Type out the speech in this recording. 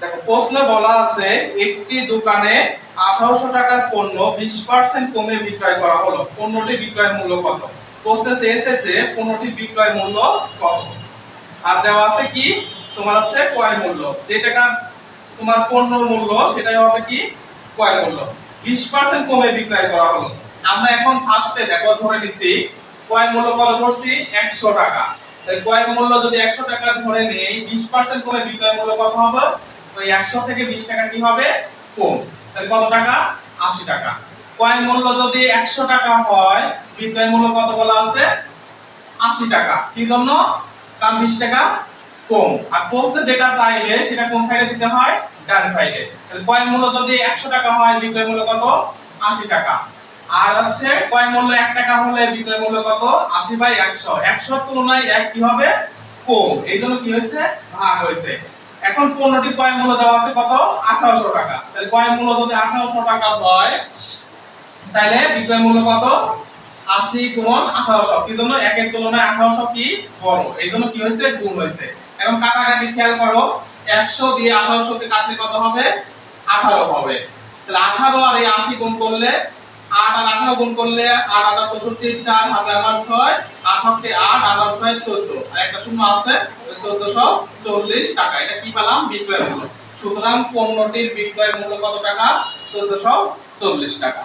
দেখো, প্রশ্নে বলা আছে, একটি দোকানে আঠারোশো টাকার পণ্য বিশ পার্সেন্ট কমে বিক্রয় করা হলো। পণ্যটি বিক্রয় মূল্য কত? প্রশ্নে চেয়েছে যে পণ্যটি বিক্রয় মূল্য কত? আর দেওয়া আছে কি? তোমার হচ্ছে মূল্য। যে টাকা তোমার পণ্য মূল্য, সেটাই হবে কি? ক্রয় মূল্য। বিশ পার্সেন্ট কমে বিক্রয় করা হলো। আমরা এখন ফার্স্টে দেখো, ধরে নিছি, ক্রয় মূল্য কত ধরছি? একশো টাকা। তাই মূল্য যদি একশো টাকা ধরে নেই, বিশ পার্সেন্ট কমে বিক্রয় মূল্য কত হবে? তো একশো থেকে বিশ টাকা কি হবে? কম। তাহলে কত টাকা? আশি টাকা। ক্রয় মূল্য যদি একশো টাকা হয়, বিক্রয় মূল্য কত বলা আছে? আশি টাকা। কি জন্য? কারণ বিশ টাকা কম। আর পোস্টে যেটা চাইবে সেটা কোন সাইডে দিতে হয়? ডান সাইডে তাহলে কয়েন মূল্য যদি একশো টাকা হয়, বিক্রয় মূল্য কত? আশি টাকা। আর হচ্ছে কয়েন মূল্য এক টাকা হলে বিক্রয় মূল্য কত? আশি বাই একশো। একশোর তুলনায় এক কি হবে? কম। এই জন্য কি হয়েছে? ভাগ হয়েছে। এখন পণ্যটি কয়েন মূল্য দেওয়া আছে কত? আঠারোশো টাকা। তাহলে কয়েন মূল্য যদি আঠারোশো টাকা হয়, তাহলে বিক্রয় মূল্য কত? আশি গুণ আঠারোশো। কি জন্য? একের তুলনায় আঠারোশো কি বড়? এই জন্য কি হয়েছে? গুণ হয়েছে। এখন কাটাকাটি খেয়াল করো, একশো দিয়ে আঠারোশো কাটলে কত হবে? আঠারো হবে। তাহলে আঠারো আর এই আশি গুণ করলে আট আর আঠারো গুণ করলে আট, আটা চৌষট্টি, চার হাতে আবার ছয় আঠারোটি আট আঠারো ছয়, চোদ্দ। আর একটা শূন্য আছে চোদ্দশো চল্লিশ টাকা। এটা কি পেলাম? বিক্রয় মূল্য। সুতরাং পণ্যটির বিক্রয় মূল্য কত টাকা? চোদ্দশো চল্লিশ টাকা।